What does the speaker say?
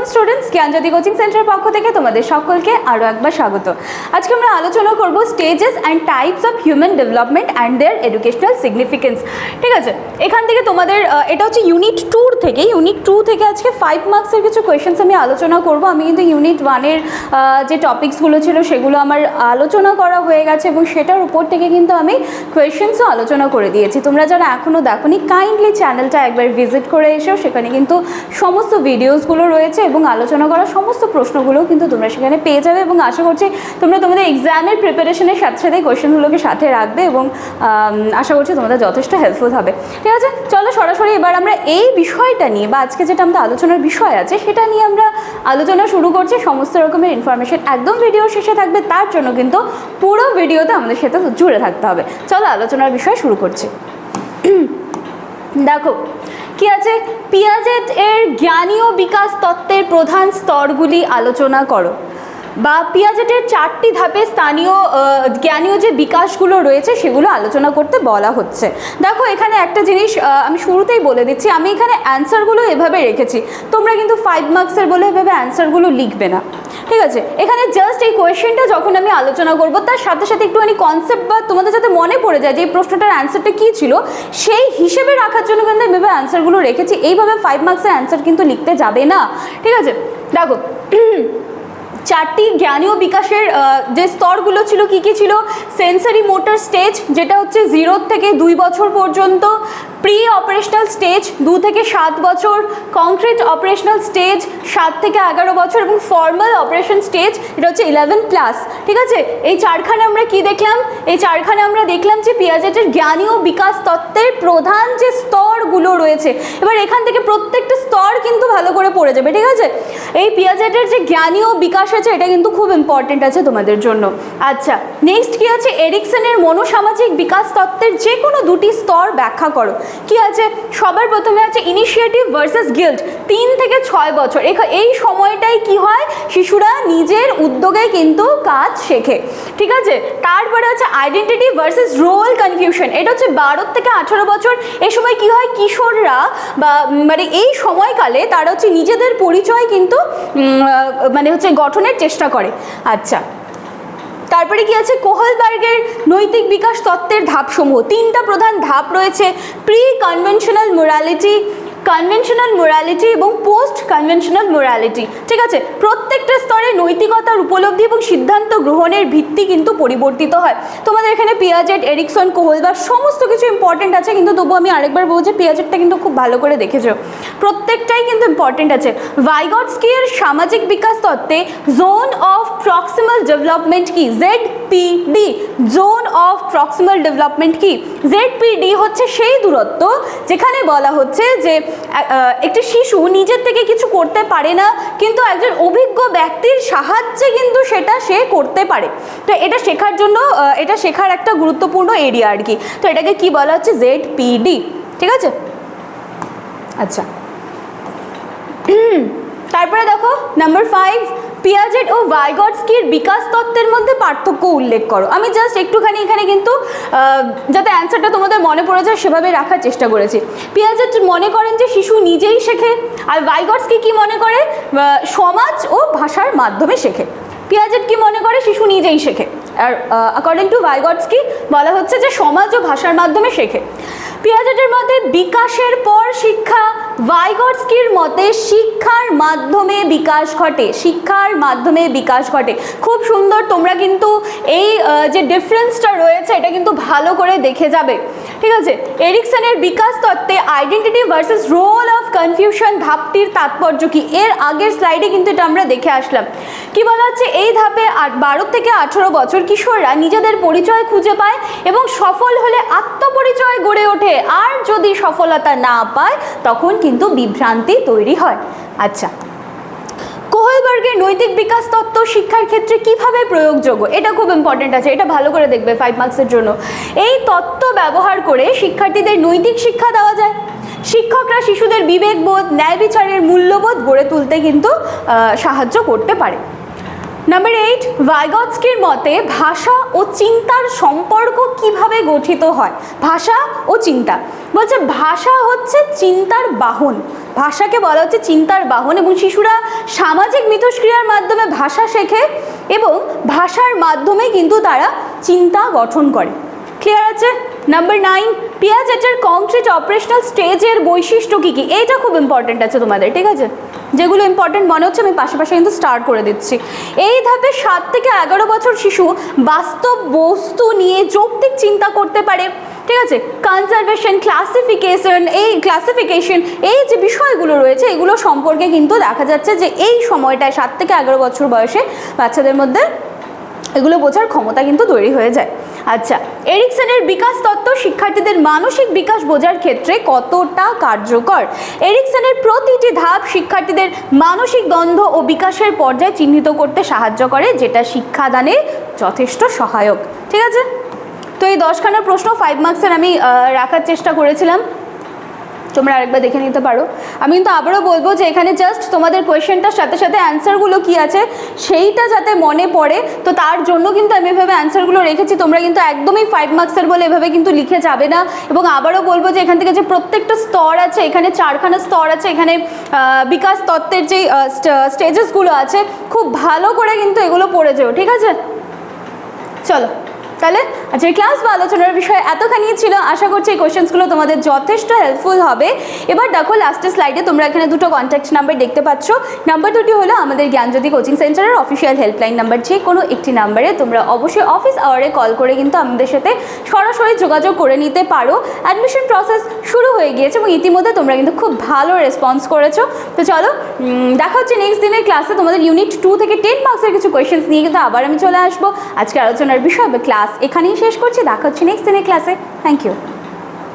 Welcome students Gyanjyoti coaching centre পক্ষ থেকে তোমাদের সকলকে আরও একবার স্বাগত। আজকে আমরা আলোচনা করব stages and types of human development and their educational significance ঠিক আছে? এখান থেকে তোমাদের এটা হচ্ছে ইউনিট টুর থেকে ইউনিট টু থেকে আজকে ফাইভ মার্কসের কিছু কোয়েশ্চেন্স আমি আলোচনা করব। আমি কিন্তু ইউনিট ওয়ানের যে টপিকসগুলো ছিল সেগুলো আমার আলোচনা করা হয়ে গেছে এবং সেটার উপর থেকে কিন্তু আমি কোয়েশ্চেন্সও আলোচনা করে দিয়েছি। তোমরা যারা এখনও দেখোনি কাইন্ডলি চ্যানেলটা একবার ভিজিট করে এসেও সেখানে কিন্তু সমস্ত ভিডিওসগুলো রয়েছে এবং আলোচনা করা সমস্ত প্রশ্নগুলোও কিন্তু তোমরা সেখানে পেয়ে যাবে এবং আশা করছি তোমরা তোমাদের এক্সামের প্রিপারেশনের সাথে সাথে কোয়েশ্চেনগুলোকে সাথে রাখবে এবং আশা করছি তোমাদের যথেষ্ট হেল্পফুল হবে। ঠিক আছে? চলো সরাসরি এবার আমরা এই বিষয়টা নিয়ে বা আজকে যেটা আমাদের আলোচনার বিষয় আছে, সেটা নিয়ে আমরা আলোচনা শুরু করছি। সমস্ত রকমের ইনফরমেশন একদম ভিডিও শেষে থাকবে। তার জন্য কিন্তু পুরো ভিডিওতে আমাদের সাথে জুড়ে থাকতে হবে। চলো আলোচনার বিষয় শুরু করছি। দেখো কি আছে? পিয়াজেট এর জ্ঞানীয় বিকাশ তত্ত্বের প্রধান স্তরগুলি আলোচনা করো। বা পিয়াজেটের চারটি ধাপে স্থানীয় জ্ঞানীয় যে বিকাশগুলো রয়েছে সেগুলো আলোচনা করতে বলা হচ্ছে। দেখো, এখানে একটা জিনিস আমি শুরুতেই বলে দিচ্ছি, আমি এখানে অ্যান্সারগুলো এভাবে রেখেছি। তোমরা কিন্তু ফাইভ মার্কসের বলে এভাবে অ্যান্সারগুলো লিখবে না। ঠিক আছে? এখানে জাস্ট এই কোয়েশ্চেনটা যখন আমি আলোচনা করব, তার সাথে সাথে একটুখানি কনসেপ্ট বা তোমাদের যাতে মনে পড়ে যায় যে এই প্রশ্নটার অ্যান্সারটা কী ছিল, সেই হিসেবে রাখার জন্য কিন্তু আমি এভাবে অ্যান্সারগুলো রেখেছি। এইভাবে ফাইভ মার্কসের অ্যান্সার কিন্তু লিখতে যাবে না। ঠিক আছে? দেখো চারটি জ্ঞানীয় বিকাশের যে স্তরগুলো ছিল, কি কি ছিল? সেন্সারি মোটর স্টেজ যেটা হচ্ছে জিরো থেকে দুই বছর পর্যন্ত প্রি অপারেশনাল স্টেজ দু থেকে সাত বছর কংক্রিট অপারেশনাল স্টেজ সাত থেকে এগারো বছর, এবং ফর্মাল অপারেশন স্টেজ এটা হচ্ছে ইলেভেন প্লাস ঠিক আছে? এই চারখানে আমরা কি দেখলাম? এই চারখানে আমরা দেখলাম যে পিয়াজেটের জ্ঞানীয় বিকাশ তত্ত্বের প্রধান যে স্তরগুলো রয়েছে এবার এখান থেকে প্রত্যেকটা স্তর কিন্তু ভালো করে পড়ে যাবে, ঠিক আছে? এই পিয়াজেটের যে জ্ঞানীয় বিকাশ আছে, এটা কিন্তু খুব ইম্পর্টেন্ট আছে তোমাদের জন্য। আচ্ছা নেক্সট কি আছে? এরিকসনের মনোসামাজিক বিকাশ তত্ত্বের যে কোনো দুটি স্তর ব্যাখ্যা করো। কি আছে? সবার প্রথমে আছে ইনিশিয়েটিভ ভার্সেস গিল্ড তিন থেকে ছয় বছর। এই সময়টাই কি হয়? শিশুরা নিজের উদ্যোগে কিন্তু কাজ শেখে, ঠিক আছে? তারপরে হচ্ছে আইডেন্টিটি ভার্সেস রোল কনফিউশন এটা হচ্ছে বারো থেকে আঠারো বছর। এই সময় কি হয়? কিশোররা বা মানে এই সময়কালে তারা হচ্ছে নিজেদের পরিচয় কিন্তু মানে হচ্ছে গঠনের চেষ্টা করে। আচ্ছা। তারপরে কি আছে? কোহলবার্গের নৈতিক বিকাশ তত্ত্বের ধাপসমূহ। তিনটা প্রধান ধাপ রয়েছে। Pre conventional morality conventional morality এবং পোস্ট কনভেনশনাল মোরালিটি ঠিক আছে, প্রত্যেকটা স্তরে নৈতিকতার উপলব্ধি এবং সিদ্ধান্ত গ্রহণের ভিত্তি কিন্তু পরিবর্তিত হয়। তোমাদের এখানে পিয়াজেট, এরিকসন কোহল বা সমস্ত কিছু ইম্পর্টেন্ট আছে, কিন্তু তবু আমি আরেকবার বলব যে পিয়াজেটটা কিন্তু খুব ভালো করে দেখেছ। প্রত্যেকটাই কিন্তু ইম্পর্টেন্ট আছে। ভাইগটস্কি এর সামাজিক বিকাশ তত্ত্বে জোন অফ প্রক্সিমাল ডেভেলপমেন্ট কি? Z P D zone of proximal development কি? জেড পি ডি হচ্ছে সেই দূরত্ব যেখানে বলা হচ্ছে যে একটি শিশু নিজের থেকে কিছু করতে পারে না, কিন্তু একজন অভিজ্ঞ ব্যক্তির সাহায্যে কিন্তু সেটা সে করতে পারে। তো এটা শেখার জন্য এটা শেখার একটা গুরুত্বপূর্ণ এরিয়া আর কি। তো এটাকে কি বলা হচ্ছে? জেড পি ঠিক আছে? আচ্ছা। তারপরে দেখো নাম্বার ফাইভ পিয়াজেট ও ভাইগটস্কির বিকাশ তত্ত্বের মধ্যে পার্থক্য উল্লেখ করো। আমি জাস্ট একটুখানি এখানে কিন্তু যাতে অ্যান্সারটা তোমাদের মনে পড়ে যায়, সেভাবে রাখার চেষ্টা করেছি। পিয়াজেট মনে করেন যে শিশু নিজেই শেখে, আর ভাইগটস্কি কি মনে করে? সমাজ ও ভাষার মাধ্যমে শেখে। পিয়াজেট কি মনে করে? শিশু নিজেই শেখে। আর অ্যাকর্ডিং টু ভাইগটস্কি, বলা হচ্ছে যে সমাজ ও ভাষার মাধ্যমে শেখে। পিয়াজেটের মতে বিকাশের পর শিক্ষা। ভাইগটস্কির মতে শিক্ষার মাধ্যমে বিকাশ ঘটে, শিক্ষার মাধ্যমে বিকাশ ঘটে। খুব সুন্দর, তোমরা কিন্তু এই যে ডিফারেন্সটা রয়েছে, এটা কিন্তু ভালো করে দেখে যাবে। ঠিক আছে? এরিকসনের বিকাশ তত্ত্বে identity versus role of confusion ধাপটির তাৎপর্য কি? এর আগের স্লাইডে কিন্তু এটা আমরা দেখে আসলাম। কি বলা হচ্ছে এই ধাপে বারো থেকে আঠেরো বছর কিশোররা নিজেদের পরিচয় খুঁজে পায় এবং সফল হলে আত্মপরিচয় গড়ে ওঠে। আর যদি সফলতা না পায়, তখন কিন্তু বিভ্রান্তি তৈরি হয়। আচ্ছা কোহলবার্গের নৈতিক বিকাশ তত্ত্ব শিক্ষার ক্ষেত্রে কীভাবে প্রয়োগযোগ্য? এটা খুব ইম্পর্টেন্ট আছে, এটা ভালো করে দেখবে ফাইভ মার্কসের জন্য। এই তত্ত্ব ব্যবহার করে শিক্ষার্থীদের নৈতিক শিক্ষা দেওয়া যায়। শিক্ষকরা শিশুদের বিবেকবোধ, ন্যায় বিচারের মূল্যবোধ গড়ে তুলতে কিন্তু সাহায্য করতে পারে। নাম্বার এইট ভাইগৎস্কির মতে ভাষা ও চিন্তার সম্পর্ক কীভাবে গঠিত হয়? ভাষা ও চিন্তা। বলছে ভাষা হচ্ছে চিন্তার বাহন। ভাষাকে বলা হচ্ছে চিন্তার বাহন এবং শিশুরা সামাজিক মিথস্ক্রিয়ার মাধ্যমে ভাষা শেখে এবং ভাষার মাধ্যমে কিন্তু তারা চিন্তা গঠন করে। ক্লিয়ার আছে? নাম্বার নাইন পিয়াজেটের কংক্রিট অপারেশনাল স্টেজের বৈশিষ্ট্য কী কী? এইটা খুব ইম্পর্ট্যান্ট আছে তোমাদের, ঠিক আছে? যেগুলো ইম্পর্ট্যান্ট মনে হচ্ছে, আমি পাশে পাশে কিন্তু স্টার্ট করে দিচ্ছি। এই ধাপে সাত থেকে এগারো বছর শিশু বাস্তব বস্তু নিয়ে যৌক্তিক চিন্তা করতে পারে। ঠিক আছে? কনজারভেশন ক্লাসিফিকেশন এই ক্লাসিফিকেশন এই যে বিষয়গুলো রয়েছে, এগুলো সম্পর্কে কিন্তু দেখা যাচ্ছে যে এই সময়টায়, সাত থেকে এগারো বছর বয়সে বাচ্চাদের মধ্যে এগুলো বোঝার ক্ষমতা কিন্তু তৈরি হয়ে যায়। আচ্ছা এরিকসনের বিকাশ তত্ত্ব শিক্ষার্থীদের মানসিক বিকাশ বোঝার ক্ষেত্রে কতটা কার্যকর? এরিকসনের প্রতিটি ধাপ শিক্ষার্থীদের মানসিক দ্বন্দ্ব ও বিকাশের পর্যায়ে চিহ্নিত করতে সাহায্য করে, যেটা শিক্ষাদানে যথেষ্ট সহায়ক। ঠিক আছে? তো এই দশখানার প্রশ্ন ফাইভ মার্কসের আমি রাখার চেষ্টা করেছিলাম। তোমরা আরেকবার দেখে নিতে পারো। আমি কিন্তু আবারও বলব যে এখানে জাস্ট তোমাদের কোয়েশ্চেনটার সাথে সাথে অ্যান্সারগুলো কি আছে, সেইটা যাতে মনে পড়ে, তো তার জন্য কিন্তু আমি এভাবে অ্যান্সারগুলো রেখেছি। তোমরা কিন্তু একদমই ফাইভ মার্কসের বলে এভাবে কিন্তু লিখে যাবে না। এবং আবারও বলব যে এখান থেকে যে প্রত্যেকটা স্তর আছে, এখানে চারখানা স্তর আছে, এখানে বিকাশ তত্ত্বের যে স্টেজেসগুলো আছে, খুব ভালো করে কিন্তু এগুলো পড়ে যেও, ঠিক আছে? চলো, তাহলে আচ্ছা ক্লাস বা আলোচনার বিষয় এতখানি ছিল, আশা করছি এই কোয়েশ্চেন্সগুলো তোমাদের যথেষ্ট হেল্পফুল হবে। এবার দেখো লাস্টের স্লাইডে তোমরা এখানে দুটো কন্ট্যাক্ট নাম্বার দেখতে পাচ্ছ। নাম্বার দুটি হলো আমাদের জ্ঞানজ্যোতি কোচিং সেন্টারের অফিসিয়াল হেল্পলাইন নাম্বার যে কোনো একটি নাম্বারে তোমরা অবশ্যই অফিস আওয়ারে কল করে কিন্তু আমাদের সাথে সরাসরি যোগাযোগ করে নিতে পারো। অ্যাডমিশন প্রসেস শুরু হয়ে গিয়েছে এবং ইতিমধ্যে তোমরা কিন্তু খুব ভালো রেসপন্স করেছ। তো চলো দেখা হচ্ছে নেক্সট দিনের ক্লাসে তোমাদের ইউনিট টু থেকে টেন মার্কসের কিছু কোয়েশ্চেন্স নিয়ে কিন্তু আবার আমি চলে আসব। আজকে আলোচনার বিষয় ক্লাস এখানেই শেষ করছি দেখা হচ্ছে নেক্সট দিনের ক্লাসে থ্যাংক ইউ